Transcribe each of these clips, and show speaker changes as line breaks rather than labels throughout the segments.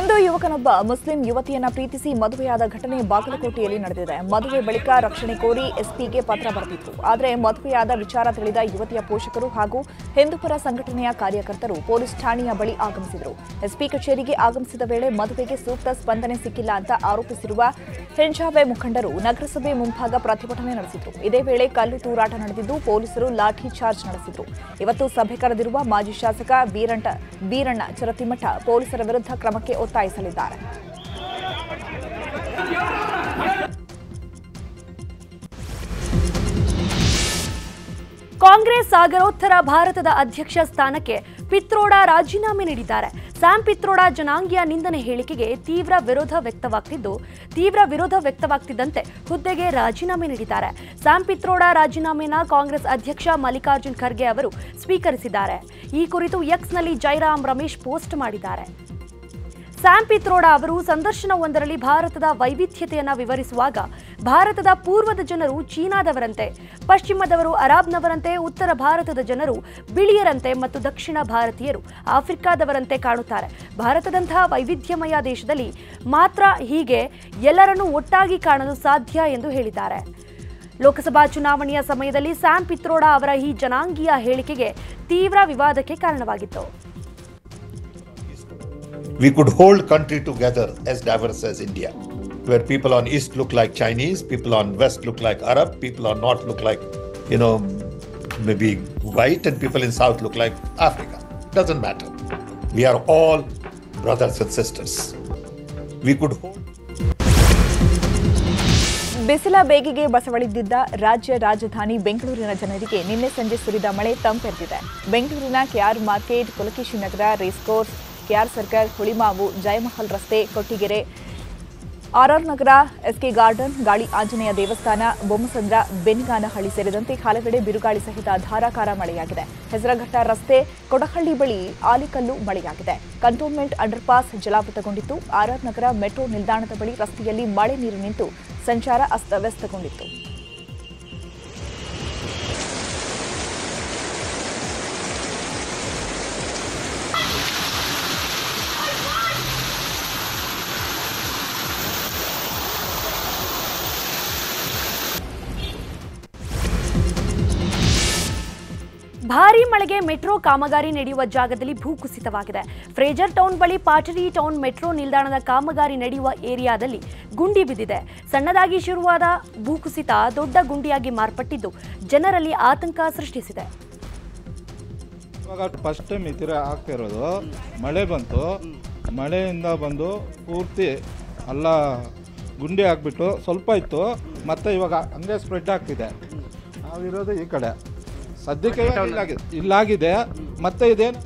Hindu ಯುವಕನೊಬ್ಬ Muslim ಯುವತಿಯನ್ನ ಪ್ರೀತಿಸಿ ಮದುವೆಯಾದ ಘಟನೆ ಬಾಗಲಕೋಟೆಯಲ್ಲಿ ನಡೆದಿದೆ. ಮದುವೆ ಬಳಿಕ ರಕ್ಷಣೆ ಕೋರಿ ಎಸ್ಪಿಗೆ ಪತ್ರ ಬರೆದಿತ್ತು. ಆದರೆ ಮದುವೆಯಾದ ವಿಚಾರ ತಿಳಿದ ಯುವತಿಯ ಪೋಷಕರು ಹಾಗೂ ಹಿಂದೂಪರ ಸಂಘಟನೆಯ ಕಾರ್ಯಕರ್ತರು ಪೊಲೀಸ್ ಠಾಣೆಯ ಬಳಿ ಆಗಮಿಸಿದರು. ಎಸ್ಪಿ ಕಚೇರಿಗೆ ಆಗಮಿಸಿದ ವೇಳೆ ಮದುವೆಗೆ ಸೂಕ್ತ ಸ್ಪಂದನೆ ಸಿಕ್ಕಿಲ್ಲ ಅಂತ ಆರೋಪಿಸಿರುವ ಹೆಂಜಾವೆ ಮುಖಂಡರು ನಗರಸಭೆ ಮುಂಭಾಗ ಪ್ರತಿಭಟನೆ ನಡೆಸಿದರು. ಇದೇ ವೇಳೆ ಕಲ್ಲು ತೂರಾಟ ನಡೆದಿದ್ದು ಪೊಲೀಸರು ಲಾಠಿ ಚಾರ್ಜ್ ನಡೆಸಿದರು. ಇವತ್ತು ಸಭೆ ಕರೆದಿರುವ ಮಾಜಿ ಶಾಸಕ ಬೀರಣ್ಣ ಚರತಿಮಠ ಪೊಲೀಸರ ವಿರುದ್ಧ ಕ್ರಮಕ್ಕೆ ಒತ್ತಾಯಿಸಲಿದ್ದಾರೆ.
ಕಾಂಗ್ರೆಸ್ ಸಾಗರೋತ್ತರ ಭಾರತದ ಅಧ್ಯಕ್ಷ ಸ್ಥಾನಕ್ಕೆ ಪಿತ್ರೋಡ ರಾಜೀನಾಮೆ ನೀಡಿದ್ದಾರೆ. ಸ್ಯಾಮ್ ಪಿತ್ರೋಡ ಜನಾಂಗೀಯ ನಿಂದನೆ ಹೇಳಿಕೆಗೆ ತೀವ್ರ ವಿರೋಧ ವ್ಯಕ್ತವಾಗ್ತಿದ್ದು, ತೀವ್ರ ವಿರೋಧ ವ್ಯಕ್ತವಾಗ್ತಿದ್ದಂತೆ ಹುದ್ದೆಗೆ ರಾಜೀನಾಮೆ ನೀಡಿದ್ದಾರೆ. ಸ್ಯಾಮ್ ಪಿತ್ರೋಡ ರಾಜೀನಾಮೆನ ಕಾಂಗ್ರೆಸ್ ಅಧ್ಯಕ್ಷ ಮಲ್ಲಿಕಾರ್ಜುನ್ ಖರ್ಗೆ ಅವರು ಸ್ವೀಕರಿಸಿದ್ದಾರೆ. ಈ ಕುರಿತು ಎಕ್ಸ್ನಲ್ಲಿ ಜೈರಾಮ್ ರಮೇಶ್ ಪೋಸ್ಟ್ ಮಾಡಿದ್ದಾರೆ. ಸ್ಯಾಮ್ ಪಿತ್ರೋಡಾ ಅವರು ಸಂದರ್ಶನವೊಂದರಲ್ಲಿ ಭಾರತದ ವೈವಿಧ್ಯತೆಯನ್ನು ವಿವರಿಸುವಾಗ ಭಾರತದ ಪೂರ್ವದ ಜನರು ಚೀನಾದವರಂತೆ, ಪಶ್ಚಿಮದವರು ಅರಾಬ್ನವರಂತೆ, ಉತ್ತರ ಭಾರತದ ಜನರು ಬಿಳಿಯರಂತೆ ಮತ್ತು ದಕ್ಷಿಣ ಭಾರತೀಯರು ಆಫ್ರಿಕಾದವರಂತೆ ಕಾಣುತ್ತಾರೆ. ಭಾರತದಂತಹ ವೈವಿಧ್ಯಮಯ ದೇಶದಲ್ಲಿ ಮಾತ್ರ ಹೀಗೆ ಎಲ್ಲರನ್ನೂ ಒಟ್ಟಾಗಿ ಕಾಣಲು ಸಾಧ್ಯ ಎಂದು ಹೇಳಿದ್ದಾರೆ. ಲೋಕಸಭಾ ಚುನಾವಣೆಯ ಸಮಯದಲ್ಲಿ ಸ್ಯಾಮ್ ಪಿತ್ರೋಡಾ ಅವರ ಈ ಜನಾಂಗೀಯ ಹೇಳಿಕೆಗೆ ತೀವ್ರ ವಿವಾದಕ್ಕೆ ಕಾರಣವಾಗಿತ್ತು.
we could hold country together as diverse as India, where people on east look like Chinese, people on west look like Arab, people on north look like, you know, maybe white, and people in south look like Africa. Doesn't matter. We are all brothers and sisters. We could hold.
ಬಿಸಿಲ ಬೇಗೆಗೆ ಬಸವಳಿದಿದ್ದ ರಾಜ್ಯ ರಾಜಧಾನಿ ಬೆಂಗಳೂರಿನ ಜನರಿಗೆ ನಿನ್ನೆ ಸಂಜೆ ಸುರಿದ ಮಳೆ ತಂಪೆರೆದಿದೆ ಬೆಂಗಳೂರಿನ K R market Pulakeshi Nagar race course K R circle, Hulimavu, Jayamahal ರಸ್ತೆ, Kottigere. R R Nagar, S K garden, Gali Anjaneya ದೇವಸ್ಥಾನ, ಬೊಮ್ಮಸಂದ್ರ ಬೆನ್ಗಾನಹಳ್ಳಿ ಸೇರಿದಂತೆ ಹಲವೆಡೆ ಬಿರುಗಾಳಿ ಸಹಿತ ಧಾರಾಕಾರ ಮಳೆಯಾಗಿದೆ. ಹೆಸರಘಟ್ಟ ರಸ್ತೆ ಕೊಡಹಳ್ಳಿ ಬಳಿ ಆಲಿಕಲ್ಲು ಮಳೆಯಾಗಿದೆ. ಕಂಟೋನ್ಮೆಂಟ್ ಅಂಡರ್ಪಾಸ್ ಜಲಾವೃತಗೊಂಡಿತ್ತು. ಆರ್ಆರ್ ನಗರ ಮೆಟ್ರೋ ನಿಲ್ದಾಣದ ಬಳಿ ರಸ್ತೆಯಲ್ಲಿ ಮಳೆ ನೀರು ನಿಂತು, ಸಂಚಾರ ಅಸ್ತವ್ಯಸ್ತಗೊಂಡಿತ್ತು.
ಭಾರೀ ಮಳೆಗೆ ಮೆಟ್ರೋ ಕಾಮಗಾರಿ ನಡೆಯುವ ಜಾಗದಲ್ಲಿ ಭೂಕುಸಿತವಾಗಿದೆ ಫ್ರೇಜರ್ ಟೌನ್ ಬಳಿ ಪಾಟರಿ ಟೌನ್ ಮೆಟ್ರೋ ನಿಲ್ದಾಣದ ಕಾಮಗಾರಿ ನಡೆಯುವ ಏರಿಯಾದಲ್ಲಿ ಗುಂಡಿ ಬಿದ್ದಿದೆ. ಸಣ್ಣದಾಗಿ ಶುರುವಾದ ಭೂಕುಸಿತ ದೊಡ್ಡ ಗುಂಡಿಯಾಗಿ ಮಾರ್ಪಟ್ಟಿದ್ದು ಜನರಲ್ಲಿ ಆತಂಕ ಸೃಷ್ಟಿಸಿದೆ.
ಇವಾಗ ಫಸ್ಟ್ ಟೈಮ್ ಈ ಮಳೆ ಬಂತು. ಮಳೆಯಿಂದ ಬಂದು ಪೂರ್ತಿ ಅಲ್ಲ ಗುಂಡಿ ಆಗಿಬಿಟ್ಟು ಸ್ವಲ್ಪ ಇತ್ತು. ಮತ್ತೆ ಇವಾಗ ಹಂಗೆ ಸ್ಪ್ರೆಡ್ ಆಗ್ತಿದೆ. ನಾವಿರೋದು ಈ ಕಡೆ. ಸದ್ಯಕ್ಕೆ ಇಲ್ಲಾಗಿದೆ ಇಲ್ಲಾಗಿದೆ. ಮತ್ತೆ ಇದೇನು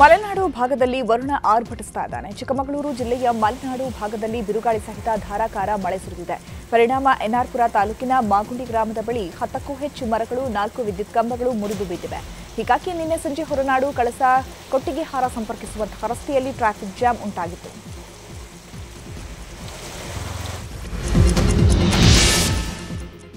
ಮಲೆನಾಡು ಭಾಗದಲ್ಲಿ ವರುಣ ಆರ್ಭಟಿಸ್ತಾ ಇದ್ದಾನೆ. ಚಿಕ್ಕಮಗಳೂರು ಜಿಲ್ಲೆಯ ಮಲೆನಾಡು ಭಾಗದಲ್ಲಿ ಬಿರುಗಾಳಿ ಸಹಿತ ಧಾರಾಕಾರ ಮಳೆ ಸುರಿದಿದೆ. ಪರಿಣಾಮ ಎನ್ಆರ್ಪುರ ತಾಲೂಕಿನ ಮಾಗುಂಡಿ ಗ್ರಾಮದ ಬಳಿ ಹತ್ತಕ್ಕೂ ಹೆಚ್ಚು ಮರಗಳು ನಾಲ್ಕು ವಿದ್ಯುತ್ ಕಂಬಗಳು ಮುರಿದು ಬಿದ್ದಿವೆ. ಹೀಗಾಗಿ ನಿನ್ನೆ ಸಂಜೆ ಹೊರನಾಡು ಕಳಸ ಕೊಟ್ಟಿಗೆಹಾರ ಸಂಪರ್ಕಿಸುವಂತಹ ರಸ್ತೆಯಲ್ಲಿ ಟ್ರಾಫಿಕ್ ಜಾಮ್ ಉಂಟಾಗಿತ್ತು.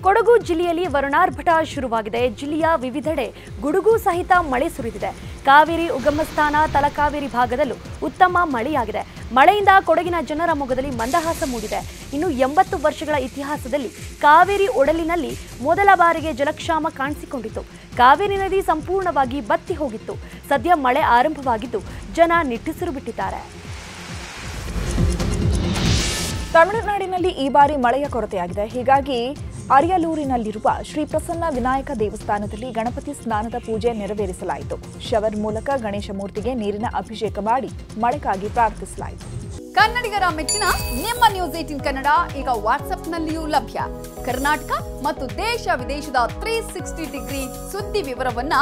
ಕೊಡಗು ಜಿಲ್ಲೆಯಲ್ಲಿ ವರುಣಾರ್ಭಟ ಶುರುವಾಗಿದೆ. ಜಿಲ್ಲೆಯ ವಿವಿಧೆಡೆ ಗುಡುಗು ಸಹಿತ ಮಳೆ ಸುರಿದಿದೆ. ಕಾವೇರಿ, ಉಗಮಸ್ಥಾನ, ತಲಕಾವೇರಿ ಭಾಗದಲ್ಲೂ ಉತ್ತಮ ಮಳೆಯಾಗಿದೆ. ಮಳೆಯಿಂದ ಕೊಡಗಿನ ಜನರ ಮೊಗದಲ್ಲಿ ಮಂದಹಾಸ ಮೂಡಿದೆ. ಇನ್ನು ಎಂಬತ್ತು ವರ್ಷಗಳ ಇತಿಹಾಸದಲ್ಲಿ ಕಾವೇರಿ ಒಡಲಿನಲ್ಲಿ ಮೊದಲ ಬಾರಿಗೆ ಜಲಕ್ಷಾಮ ಕಾಣಿಸಿಕೊಂಡಿತು ಕಾವೇರಿ ನದಿ ಸಂಪೂರ್ಣವಾಗಿ ಬತ್ತಿ ಹೋಗಿತ್ತು. ಸದ್ಯ ಮಳೆ ಆರಂಭವಾಗಿದ್ದು ಜನ ನಿಟ್ಟುಸಿರು ಬಿಟ್ಟಿದ್ದಾರೆ.
ತಮಿಳುನಾಡಿನಲ್ಲಿ ಈ ಬಾರಿ ಮಳೆಯ ಕೊರತೆಯಾಗಿದೆ. ಹೀಗಾಗಿ ಅರಿಯಲೂರಿನಲ್ಲಿರುವ ಶ್ರೀ ಪ್ರಸನ್ನ ವಿನಾಯಕ ದೇವಸ್ಥಾನದಲ್ಲಿ ಗಣಪತಿ ಸ್ನಾನದ ಪೂಜೆ ನೆರವೇರಿಸಲಾಯಿತು. ಶವರ್ ಮೂಲಕ ಗಣೇಶ ಮೂರ್ತಿಗೆ ನೀರಿನ ಅಭಿಷೇಕ ಮಾಡಿ ಮಳೆಗಾಗಿ ಪ್ರಾರ್ಥಿಸಲಾಯಿತು.
ಕನ್ನಡಿಗರ ಮೆಚ್ಚಿನ ನಿಮ್ಮ ನ್ಯೂಸ್ ಏಟಿನ್ ಕನ್ನಡ ಈಗ ವಾಟ್ಸ್ಆಪ್ನಲ್ಲಿಯೂ ಲಭ್ಯ. ಕರ್ನಾಟಕ ಮತ್ತು ದೇಶ ವಿದೇಶದ ತ್ರೀ ಸಿಕ್ಸ್ಟಿ ಡಿಗ್ರಿ ಸುದ್ದಿ ವಿವರವನ್ನ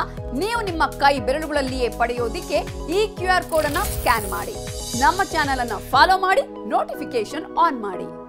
ನೀವು ನಿಮ್ಮ ಕೈ ಬೆರಳುಗಳಲ್ಲಿಯೇ ಪಡೆಯೋದಿಕ್ಕೆ ಈ ಕ್ಯೂ ಆರ್ ಕೋಡ್ ಅನ್ನ ಸ್ಕ್ಯಾನ್ ಮಾಡಿ. ನಮ್ಮ ಚಾನೆಲ್ ಅನ್ನ ಫಾಲೋ ಮಾಡಿ ನೋಟಿಫಿಕೇಶನ್ ಆನ್ ಮಾಡಿ.